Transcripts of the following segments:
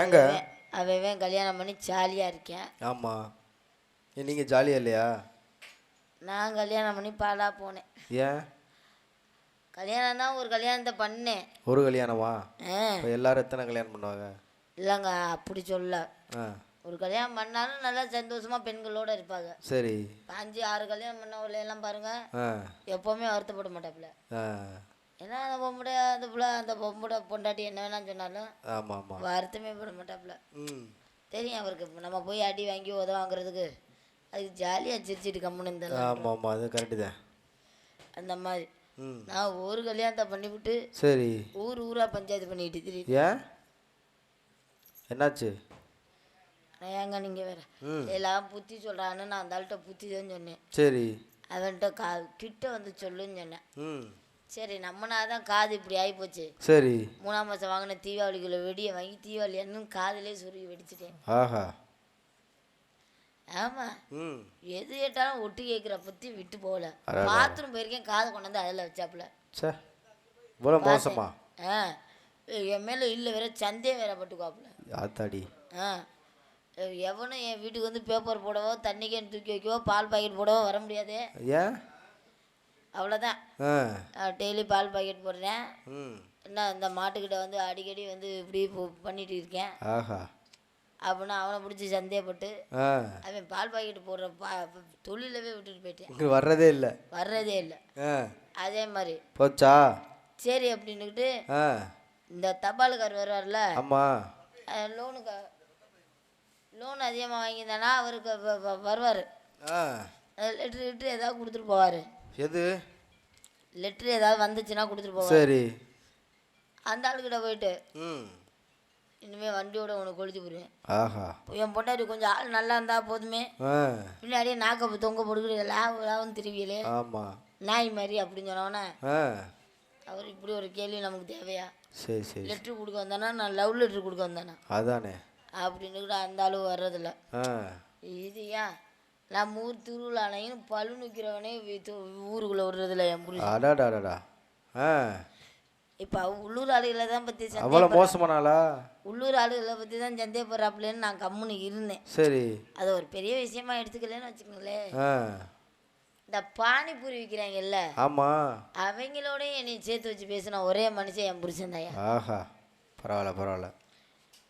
ஏங்க? அவன் கல்யாணம் பண்ணி ஜாலியாக இருக்கேன். ஆமாம் நீங்கள் ஜாலியாக இல்லையா? நான் கல்யாணம் பண்ணி பாலா போனேன். ஏன்? கல்யாணம் தான் ஒரு கல்யாணத்தை பண்ணேன். ஒரு கல்யாணமா? எல்லாரும் எத்தனை கல்யாணம் பண்ணுவாங்க? இல்லைங்க அப்படி சொல்ல. ஒரு கல்யாணம் பண்ணாலும் நல்லா சந்தோஷமா பெண்களோட இருப்பாங்க. சரி. அஞ்சு ஆறு கல்யாணம் பண்ணவங்கள எல்லாம் பாருங்க எப்பவுமே வருத்தப்பட மாட்டாப்புல. ஏன்னா அந்த பொம்பளை அந்த புள்ள அந்த பொம்பளை பொண்டாட்டி என்ன வேணாம் சொன்னாலும் ஆமாம் ஆமாம் வருத்தமே பட மாட்டாப்புல. ம். தெரியும் அவருக்கு. நம்ம போய் அடி வாங்கி உதவ வாங்குறதுக்கு. அதுக்கு ஜாலியாக சிரிச்சிட்டு கம்முன்னு இருந்தலாம். ஆமாம் ஆமாம் அது கரெக்டு தான். அந்த மாதிரி. நான் ஒரு கல்யாணத்தை பண்ணிவிட்டு சரி. ஊர் ஊரா பஞ்சாயத்து பண்ணிட்டு திடீர்னு. ஏன்? என்னாச்சு? ஏங்க நீங்கள் வேற? எல்லாம் புத்தி சொல்கிறான்னு நான் அந்த ஆள்கிட்ட புத்தி தான் சொன்னேன். சரி. அவன்கிட்ட கா கிட்ட வந்து சொல்லுன்னு சொன்னேன். ம். சரி நம்மனா தான் காது இப்படி ஆகிப்போச்சு சரி. மூணாம் மாதம் வாங்கின தீபாவளிக்குள்ள வெடியை வாங்கி தீபாவளி அன்னும் காதுலேயே சொருகி வெடிச்சிட்டேன். ஆஹா. ஆமாம் ம். எது கேட்டாலும் ஒட்டு கேட்குற பற்றி விட்டு போகல. பாத்ரூம் போயிருக்கேன் காதை கொண்டு வந்து அதில் வச்சாப்புல. சே இவ்வளோ மோசமா? ஆ. என் மேலே இல்லை வேற சந்தே வேற பட்டுக்குவாப்புல. ஆத்தாடி. ஆ. எவனும் என் வீட்டுக்கு வந்து பேப்பர் போடவோ தண்ணி கேன் தூக்கி வைக்கவோ பால் பாக்கெட் போடவோ வர முடியாது. ஏன்? அவ்வளோதான் டெய்லி பால் பாக்கெட் போடுறேன். ம். என்ன இந்த மாட்டுக்கிட்ட வந்து அடிக்கடி வந்து இப்படி பண்ணிட்டு இருக்கேன். ஆஹா. அப்படின்னா அவனை பிடிச்சி சந்தேகப்பட்டு அவன் பால் பாக்கெட் போடுற பா தொழிலவே விட்டுட்டு போயிட்டேன். வர்றதே இல்லை. வர்றதே இல்லை. அதே மாதிரி. போச்சா? சரி அப்படின்னுக்கிட்டு இந்த தபாலுக்கார் வருவார்ல ஆமாம் லோனுக்கு லோன் அதிகமாக வாங்கியிருந்தானா அவருக்கு வருவார். லெட்ரு லெட்ரு ஏதாவது கொடுத்துட்டு போவார். எது? லெட்ரு ஏதாவது வந்துச்சுன்னா கொடுத்துட்டு போவார். சரி. அந்த ஆளுக்கிட்ட போயிட்டு ம். இனிமேல் வண்டியோட உனக்கு கொளுத்தி போடுவேன். ஆஹா. என் பொண்டாட்டி கொஞ்சம் ஆள் நல்லா இருந்தா போதுமே. பின்னாடியே நாக்க தொங்க போட்டுக்கிட்டு லாபம் திருவியலே. ஆமாம் நாய் மாதிரி அப்படின்னு சொன்னோன்னே அவர் இப்படி ஒரு கேள்வி நமக்கு தேவையா? சரி சரி. லெட்ரு கொடுக்க வந்தானா நான் லவ் லெட்ரு கொடுக்க வந்தானா? அதானே. அப்படின்னுக்கிட்டு அந்த அளவு வர்றதில்ல. இது ஏன்? நம்ம ஊர் திருவிழானையும் பழு நிற்கிறவனே ஊருக்குள்ளே விடுறதில்ல என் புருஷன். அடாடாடாடா. ஆ. இப்போ உள்ளூர் ஆளுகளை தான் பற்றி அவ்வளோ மோசமானாளா? உள்ளூர் ஆளுகளை பற்றி தான் சந்தேகப்படுறாப்புலன்னு நான் கம்முன்னு இருந்தேன். சரி. அதை ஒரு பெரிய விஷயமா எடுத்துக்கலன்னு வச்சுக்கோங்களேன். இந்த பானிபூரி விற்கிறாங்கல்ல ஆமாம் அவங்களோடய என்னை சேர்த்து வச்சு பேசின ஒரே மனுஷன் என் புருஷன் தாயா ஆஹா. பரவாயில்ல பரவாயில்ல.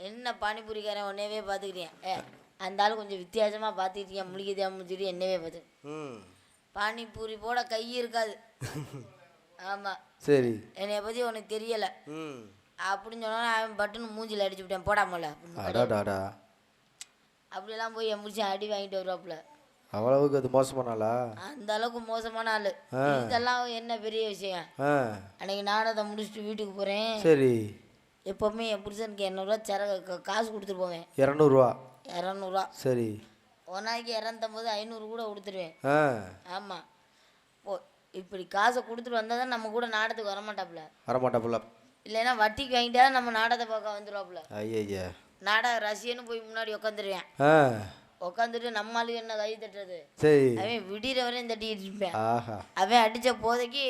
என்ன பானிபூரிக்காரன் உன்னையவே பார்த்துக்கிட்டேன் ஏ. அந்த ஆள் கொஞ்சம் வித்தியாசமாக பார்த்துக்கிட்டீங்க முழிக்க தேவை சொல்லி என்னவே பார்த்து பானிபூரி போட கை இருக்காது. ஆமாம் சரி. என்னைய பற்றி உனக்கு தெரியலை. ம். அப்படின்னு சொன்னா அவன் பட்டுன்னு மூஞ்சில அடிச்சு விட்டேன் போடாமல அப்படியெல்லாம் போய் என் முடிச்சு அடி வாங்கிட்டு வருவாப்புல. அவ்வளவுக்கு அது மோசமானாளா அந்த அளவுக்கு மோசமான ஆள். இதெல்லாம் என்ன பெரிய விஷயம்? அன்னைக்கு நாடகத்தை முடிச்சுட்டு வீட்டுக்கு போகிறேன் சரி. எப்போவுமே என் புருஷனுக்கு இரநூறுவா சர க- காசு கொடுத்துட்டு போவேன். இரநூறுவா. இரநூறுவா. சரி. ஒரு நாளைக்கு இரநூத்தம்பது ஐநூறு கூட கொடுத்துருவேன். ஆ. ஆமாம் ஓ இப்படி காசை கொடுத்துட்டு வந்தால் தான் நம்ம கூட நாடகத்துக்கு வரமாட்டாப்புல. வரமாட்டாப்புல. இல்லைன்னா வட்டிக்கு வாங்கிட்டா நம்ம நாடகத்தை பார்க்க வந்துடுவாப்புல ஐயா நாடக ரசிகன்னு போய் முன்னாடி உட்காந்துருவேன் உட்காந்துட்டு நம்மளுக்கு என்ன கை தட்டுறது? சரி. அவன் விடிகிற வரையும் தட்டிக்கிட்டு இருப்பேன். அவன் அடித்த போதைக்கு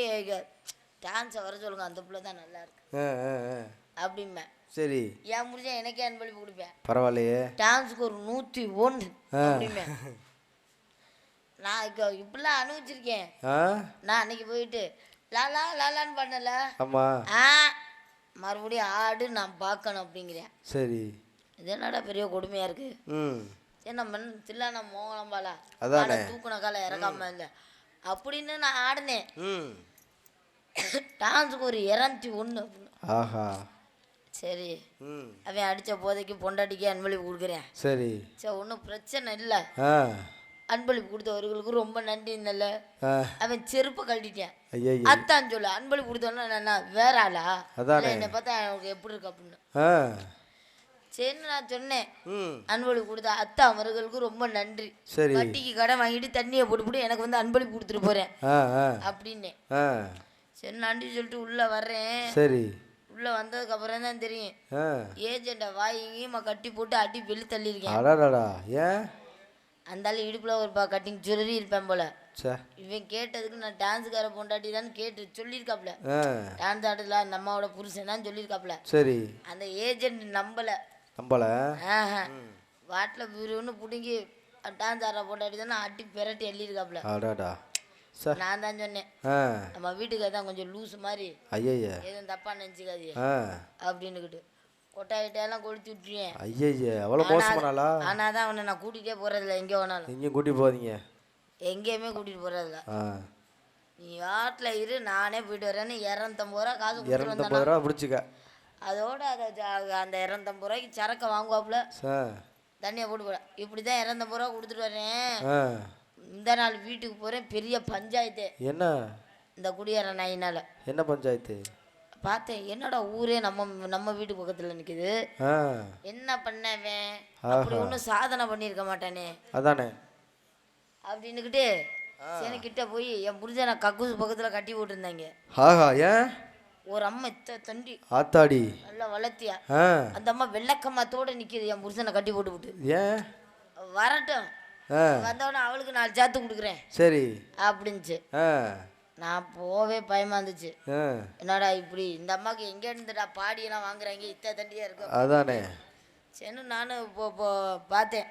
டான்ஸை வர சொல்லுங்க அந்த பிள்ளை தான் நல்லா இருக்கு. அப்படிம்பேன். சரி. என் முடிஞ்சா எனக்கே அன்பளிப்பு கொடுப்பேன் பரவாயில்லையே. டான்ஸுக்கு ஒரு நூற்றி ஒன்று நான் இப்போ இப்படிலாம் அனுபவிச்சிருக்கேன். நான் அன்னைக்கு போயிட்டு லாலா லாலான்னு பண்ணல ஆமாம் ஆ மறுபடியும் ஆடு நான் பார்க்கணும் அப்படிங்கிறேன். சரி. இது என்னடா பெரிய கொடுமையாக இருக்குது ம். சரி நம்ம தில்லான மோகனம்பாலா அதானே. தூக்குன காலை இறக்காம இல்லை அப்படின்னு நான் ஆடினேன். டான்ஸுக்கு ஒரு இரநூத்தி ஒன்று ஆஹா. சரி. அவன் அடித்த போதைக்கு பொண்டாட்டிக்கு அன்பளிப்பு கொடுக்குறேன். சரி. சரி ஒன்றும் பிரச்சனை இல்லை. அன்பளிப்பு கொடுத்தவர்களுக்கு ரொம்ப நன்றி நல்ல. அவன் செருப்பை கழட்டிட்டேன். அத்தான் சொல்லு அன்பளிப்பு கொடுத்தவன நான் வேற ஆளா? என்னை பார்த்தா அவனுக்கு எப்படி இருக்கு அப்படின்னு. சரின்னு நான் சொன்னேன். அன்பளிப்பு கொடுத்த அத்தா அவர்களுக்கு ரொம்ப நன்றி. சரி. வட்டிக்கு கடன் வாங்கிட்டு தண்ணியை போட்டு போட்டு எனக்கு வந்து அன்பளிப்பு கொடுத்துட்டு போறேன். அப்படின்னேன். சரி நன்றி சொல்லிட்டு உள்ள வர்றேன். சரி. வந்ததுக்கு அப்புறம் தான் தெரியும். ஆ. ஏஜெண்ட்டை வாங்கியுமா கட்டி போட்டு அடி வெளி தள்ளியிருக்கேன். அடாடாடா. ஏன்? அந்த ஆள் இடுப்புல ஒரு பா கட்டிங் ஜுவல்லரி இருப்பேன் போல. இவன் கேட்டதுக்கு நான் டான்ஸுக்கார பொண்டாட்டி தான் கேட்டு சொல்லியிருக்காப்புல ஆ. டான்ஸ் ஆடல அந்த அம்மாவோட புருஷன் தான் சொல்லியிருக்காப்புல சரி. அந்த ஏஜென்ட் நம்பல. நம்பல? வாட்டில் விருன்னு பிடுங்கி டான்ஸ் ஆடுற போட்டாடி தானே அட்டி பெரட்டி எள்ளிருக்காப்புல அடாடா. சார். நான் தான் சொன்னேன் நம்ம வீட்டுக்கு தான் கொஞ்சம் லூஸ் மாதிரி. ஐயய்ய. எதுவும் தப்பா நினச்சிக்காதீங்க அப்படின்னுக்கிட்டு. கொட்டாயிட்டெல்லாம் கொளுத்தி விட்டுருவேன் ஐயய்ய அவ்வளோ மோசமானாலா ஆனால் தான் அவனை நான் கூட்டிகிட்டே போகிறதில்ல எங்கே வேணாலும். எங்கேயும் கூட்டி போகாதீங்க. எங்கேயுமே கூட்டிகிட்டு போகிறதில்ல நீ வாட்டில் இரு நானே போயிட்டு வரேன்னு இரநூத்தம்பது ரூபா காசு இரநூத்தம்பது ரூபா பிடிச்சிக்க. அதோட அதை அந்த இரநூத்தம்பது ரூபாய்க்கு சரக்கை வாங்குவாப்புல. தண்ணியை போட்டு போட இப்படி தான் இரநூத்தம்பது ரூபா கொடுத்துட்டு வரேன். இந்த நாள் வீட்டுக்கு போகிறேன் பெரிய பஞ்சாயத்து. என்ன? இந்த குடியேற நாயினால். என்ன பஞ்சாயத்து? பார்த்தேன் என்னடா ஊரே நம்ம நம்ம வீட்டு பக்கத்தில் நிற்குது என்ன பண்ணவன்? அப்படி ஒன்றும் சாதனை பண்ணியிருக்க மாட்டானே. அதானே. அப்படின்னுக்கிட்டு சரி கிட்ட போய் என் புரிஞ்சனை கக்கூசு பக்கத்தில் கட்டி போட்டிருந்தாங்க. ஆஹா ஏன்? ஒரு அம்மா இத்த தண்டி. ஆத்தாடி. நல்லா வளர்த்தியா. அந்த அம்மா வெள்ளக்கம்மாத்தோட நிற்கிது என் புருஷனை கட்டி போட்டு விட்டு. ஏன்? வரட்டும். வந்தவொடனே அவளுக்கு நாலு சாத்து கொடுக்குறேன். சரி. அப்படின்ச்சு நான் போவே பயமா இருந்துச்சு. என்னடா இப்படி இந்த அம்மாவுக்கு எங்க இருந்துடா பாடியெல்லாம் வாங்குறாங்க இத்த தண்டியா இருக்கும் அதானே. சரி நானும் இப்போ இப்போ பார்த்தேன்.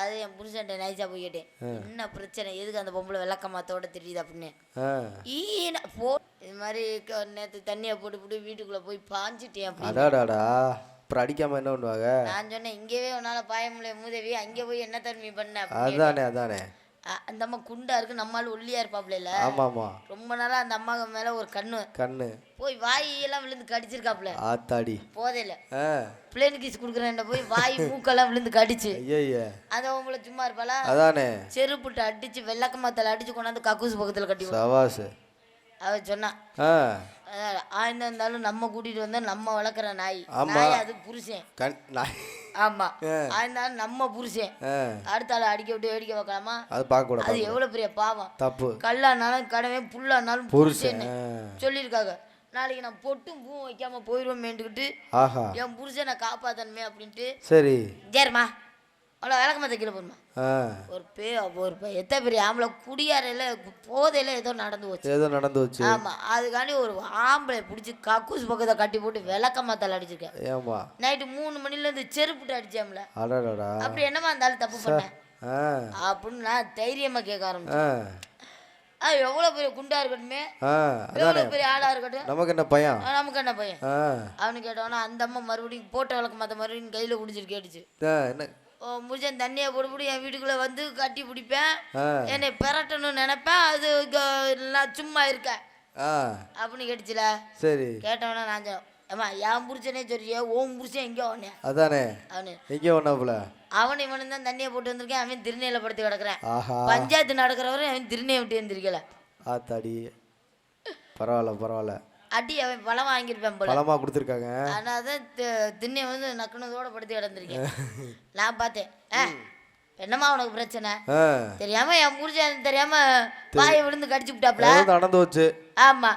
அது என் புருஷன்ட்ட நைஸாக போய் கேட்டேன். என்ன பிரச்சனை எதுக்கு அந்த பொம்பளை விளக்கமாத்தோட தெரியுது அப்படின்னு. ஈன போ இது மாதிரி நேற்று தண்ணியை போட்டு போட்டு வீட்டுக்குள்ளே போய் பாஞ்சிட்டேன் அடாடாடா. அப்புறம் அடிக்காம என்ன பண்ணுவாங்க? நான் சொன்னேன் இங்கேயே உன்னால் பாய முடியல மூதேவி. அங்கே போய் என்ன தன்மை பண்ண? அதானே அதானே. அந்த அம்மா குண்டா இருக்கு நம்மளால ஒல்லியா இருப்பாப்ல இல்ல? ஆமாம் ஆமாம் ரொம்ப நாளா அந்த அம்மா மேல ஒரு கண்ணு. கண்ணு. போய் வாய் எல்லாம் விழுந்து கடிச்சிருக்காப்ல. ஆத்தாடி. போதையில பிளேன் கிஸ் கொடுக்குறேன் போய் வாய் மூக்கெல்லாம் விழுந்து கடிச்சு. அந்த உங்களை சும்மா இருப்பாளா? அதானே. செருப்புட்டு அடிச்சு வெள்ளக்கமாத்தால அடிச்சு கொண்டாந்து கக்கூஸ் பக்கத்துல கட்டி. சவாசு. அவ சொன்னா. ஆ. அதான், ஆய்ந்தா இருந்தாலும் நம்ம கூட்டிட்டு வந்தா நம்ம வளர்க்குற நாய். நாய் அது புருஷன். ஆமா. ஆயிருந்தாலும் நம்ம புருஷன். அடுத்த ஆளை அடிக்க விட்டு வேடிக்கை வைக்கலாமா அது பார்க்கக்கூடாது அது எவ்வளவு பெரிய பாவம். தப்பு. கல்லானாலும் கடவே புல்லானாலும் புருஷன். சொல்லியிருக்காங்க. நாளைக்கு நான் பொட்டும் பூவும் வைக்காம போயிடுவோமேன்ட்டுக்கிட்டு ஆஹா. என் புருஷனை காப்பாத்தணுமே அப்படின்ட்டு சரி. சரிம்மா. அவ்வளோ விளக்க மாத்த கீழே போடுமா ஒரு பே ஒரு பே- எத்தனை பெரிய ஆம்பளை குடியாரையில் போதையில ஏதோ நடந்து போச்சு. ஏதோ நடந்து வச்சு ஆமா அதுக்காண்டி ஒரு ஆம்பளை பிடிச்சி கக்கூஸ் பக்கத்தை கட்டி போட்டு விளக்க மாத்தால அடிச்சிருக்கேன். ஏமா நைட்டு மூணு மணில இருந்து செருப்புட்டு அடிச்சாம்ல அப்படி என்னமா இருந்தாலும் தப்பு பண்ணேன் அப்படின்னு நான் தைரியமா கேட்க ஆரம்பிச்சேன். ஆ. எவ்வளோ பெரிய குண்டா இருக்கட்டுமே? எவ்வளோ பெரிய ஆளா இருக்கட்டும். நமக்கு என்ன பையன் நமக்கு என்ன பையன் அவனு கேட்டவனா அந்த அம்மா மறுபடியும் போட்ட விளக்க மாத்த மறுபடியும் கையில குடிச்சிட்டு கேட்டுச்சு. என்ன? முடிஞ்ச தண்ணியை போட்டு போட்டு என் வீட்டுக்குள்ள வந்து கட்டி பிடிப்பேன். என்னை பெரட்டணும்னு நினைப்பேன். அது நான் சும்மா இருக்கேன். அப்படின்னு கேட்டுச்சுல? சரி. கேட்டவனா நான் ஏம்மா என் புருஷனே சொல்றியே ஓம் புருஷன் எங்கே அவனே அதானே? அவனு. எங்கே ஒன்றாப்புல அவன் இவனு தான் தண்ணியை போட்டு வந்திருக்கேன். அவன் திருநெல்ல படுத்து கிடக்குறேன். பஞ்சாயத்து நடக்கிறவரை அவன் திருநெய் விட்டு வந்திருக்கல ஆத்தாடி. பரவாயில்ல பரவாயில்ல. அடி அவன் பழம் வாங்கியிருப்பேன் போல. பழமாக கொடுத்துருக்காங்க. ஆனால் தான் திண்ணை வந்து நக்குனதோட படுத்து கிடந்திருக்கேன். நான் பார்த்தேன். ஆ என்னம்மா உனக்கு பிரச்சனை? தெரியாம என் புருஷன் தெரியாம வாயை விழுந்து கடிச்சு விட்டாப்ல? நடந்து வச்சு ஆமா.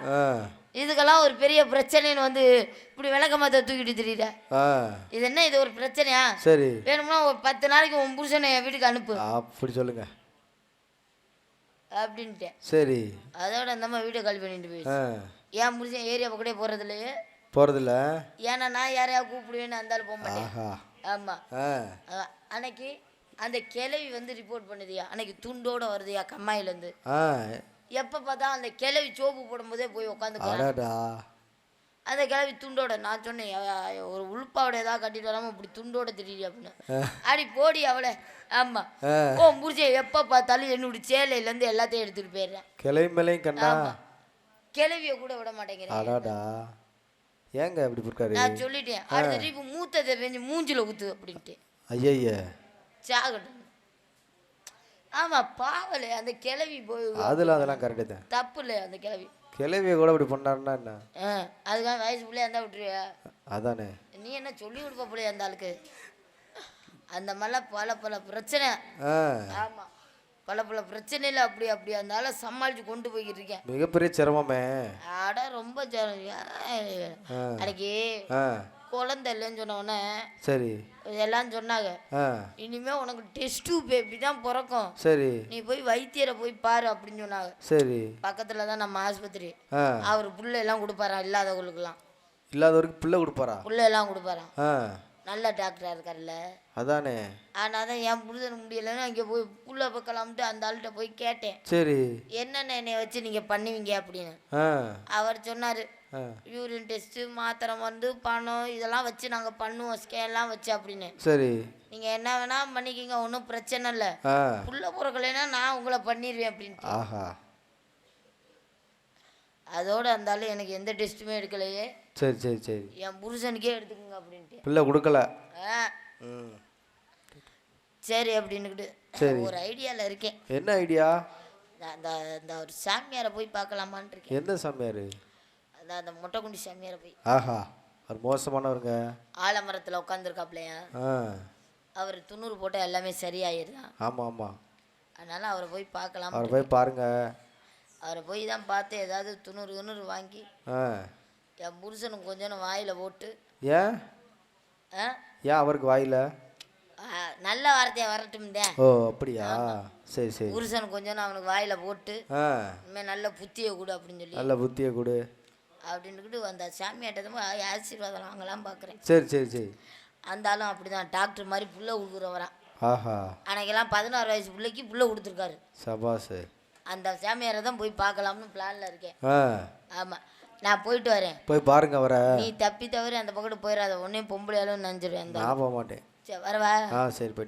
இதுக்கெல்லாம் ஒரு பெரிய பிரச்சனைன்னு வந்து இப்படி விளக்கமாத்த தூக்கிட்டு தெரியுத ஆ. இது என்ன இது ஒரு பிரச்சனையா? சரி. வேணும்னா ஒரு பத்து நாளைக்கு உன் புருஷனை என் வீட்டுக்கு அனுப்பு. அப்படி சொல்லுங்க. அப்படின்ட்டேன். சரி. அதோட அந்த அம்மா வீடியோ கால் பண்ணிட்டு போயிடுச்சு. என் புருஷன் ஏரியா பக்கத்தே போறது இல்லையே போகிறதில்ல ஏன்னா நான் யாரையா கூப்பிடுவேன்னு அந்த ஆள் போக மாட்டேன். ஆமா. அன்னைக்கு அந்த கிழவி வந்து ரிப்போர்ட் பண்ணுதியா? அன்னைக்கு துண்டோட வருதுயா கம்மாயிலேருந்து? எப்போ பார்த்தா அந்த கிழவி சோப்பு போடும்போதே போய் உட்காந்து அந்த கிழவி துண்டோட நான் சொன்னேன் "அவ- அவ ஒரு உள்பாவோட ஏதாவது கட்டிட்டு வராம இப்படி துண்டோட தெரியுது அப்படின்னு. அடி போடி அவளை. ஆமா. ஆ. ஓ முடிச்ச எப்போ பார்த்தாலும் என்னுடைய சேலையிலேருந்து எல்லாத்தையும் எடுத்துட்டு போயிடுறேன். கிளை மேலையும் கண்ணா? ஆமா. கிழவிய கூட விட மாட்டேங்கிறேன். ஏங்க இப்படி இருக்காரு நான் சொல்லிட்டேன் அடுத்த ட்ரிப்பு மூத்ததை பெஞ்சு மூஞ்சில ஊத்து அப்படின்ட்டு. ஐயய்ய. சாகட்டும். ஆமா பாவலே அந்த கிழவி போய் அதில் அதெல்லாம் கரெக்டு தான். தப்பு இல்லை அந்த கிழவி கிளவிய கூட இப்படி பண்ணாருன்னா என்ன? அதுக்காக வயசு பிள்ளையா இருந்தா விட்டுருவியா? அதானே. நீ என்ன சொல்லி கொடுப்ப பிள்ளையா அந்த ஆளுக்கு? அந்த மாதிரிலாம் பல பல பிரச்சனை. ஆமா. பல பல பிரச்சனையில அப்படி அப்படி அந்த ஆளை சமாளிச்சு கொண்டு போய்கிட்டு இருக்கேன். மிகப்பெரிய சிரமமே. அட ரொம்ப ஆ. அன்னைக்கு ஆ. குழந்தை இல்லைன்னு சொன்ன உடனே சரி. எல்லாம் சொன்னாங்க. இனிமே உனக்கு டெஸ்ட் பேபி தான் பிறக்கும். சரி. நீ போய் வைத்தியரை போய் பாரு அப்படின்னு சொன்னாங்க. சரி. பக்கத்துல தான் நம்ம ஆஸ்பத்திரி. அவர் புள்ள எல்லாம் கொடுப்பாராம் இல்லாதவங்களுக்குலாம் இல்லாதவருக்கு பிள்ளை கொடுப்பாரா? புள்ள எல்லாம் கொடுப்பாராம். ஆ. நல்ல டாக்டராக இருக்கார்ல அதானே. ஆனால் தான் என் புருஷனுக்கு முடியலைன்னு அங்கே போய் புள்ள பக்கலாம்ட்டு அந்த ஆள்கிட்ட போய் கேட்டேன். சரி. என்னென்ன என்னை வச்சு நீங்கள் பண்ணுவீங்க அப்படின்னு. அவர் சொன்னார் யூரின் டெஸ்ட்டு மாத்திரை மருந்து பணம் இதெல்லாம் வச்சு நாங்கள் பண்ணுவோம் ஸ்கேன்லாம் வச்சு அப்படின்னு. சரி. நீங்கள் என்ன வேணால் பண்ணிக்கிங்க ஒன்றும் பிரச்சனை இல்லை. புள்ள பிறக்கலைன்னா நான் உங்களை பண்ணிடுவேன் அப்படின்ட்டு. ஆஹா. அதோட ஆளு எனக்கு எந்த டெஸ்ட்டுமே எடுக்கலையே. சரி சரி சரி. என் புருஷனுக்கே எடுத்துக்கோங்க அப்படின்ட்டு. பிள்ளை கொடுக்கல. சரி அப்படின்னுக்கிட்டு. சரி. ஒரு ஐடியாவில் இருக்கேன். என்ன ஐடியா? அந்த அந்த ஒரு சாமியாரை போய் பார்க்கலாமான்னு இருக்கேன். எந்த சாமியார்? அந்த அந்த மொட்டைக்குண்டி சாமியாரை போய். ஆஹா அவர் மோசமானவருங்க. ஆலமரத்தில் உட்காந்துருக்காப்லையா அவர் துண்ணூறு போட்டால் எல்லாமே சரியாயிருதான் ஆமாம். ஆமாம் அதனால் அவரை போய் பார்க்கலாம் அவரை போய் பாருங்க. அவரை போய் தான் பார்த்து ஏதாவது துண்ணூறு துண்ணூறு வாங்கி என் புருஷனுக்கு கொஞ்சம் வாயில் போட்டு. ஏன்? ஏன் அவருக்கு வாயில? நல்ல வார்த்தையை வரட்டும்டே. ஓ அப்படியா? சரி சரி. புருஷனுக்கு கொஞ்சம் அவனுக்கு வாயில் போட்டு இனிமேல் நல்ல புத்தியை கொடு அப்படின்னு சொல்லி. நல்ல புத்தியை கொடு. அப்படின்னுக்கிட்டு அந்த சாமியாட்ட போய் ஆசீர்வாதம் வாங்கலாம் பார்க்குறேன் சரி சரி சரி. அந்த ஆளும் அப்படி தான் டாக்டர் மாதிரி புள்ள கொடுக்குறவரான் ஆஹா. அன்னைக்கெல்லாம் பதினாறு வயசு பிள்ளைக்கு புள்ள கொடுத்துருக்காரு சபாஸ் அந்த சாமியாரை தான் போய் பார்க்கலாம்னு பிளானில் இருக்கேன். ஆமாம் நான் போயிட்டு வரேன். போய் பாருங்க அவரை. நீ தப்பி தவறி அந்த பக்கத்து போயிடாத உடனே பொம்பளையாலும் நினைஞ்சிருவேன். அந்த நான் போக மாட்டேன். சரி வரவா? ஆ சரி போய்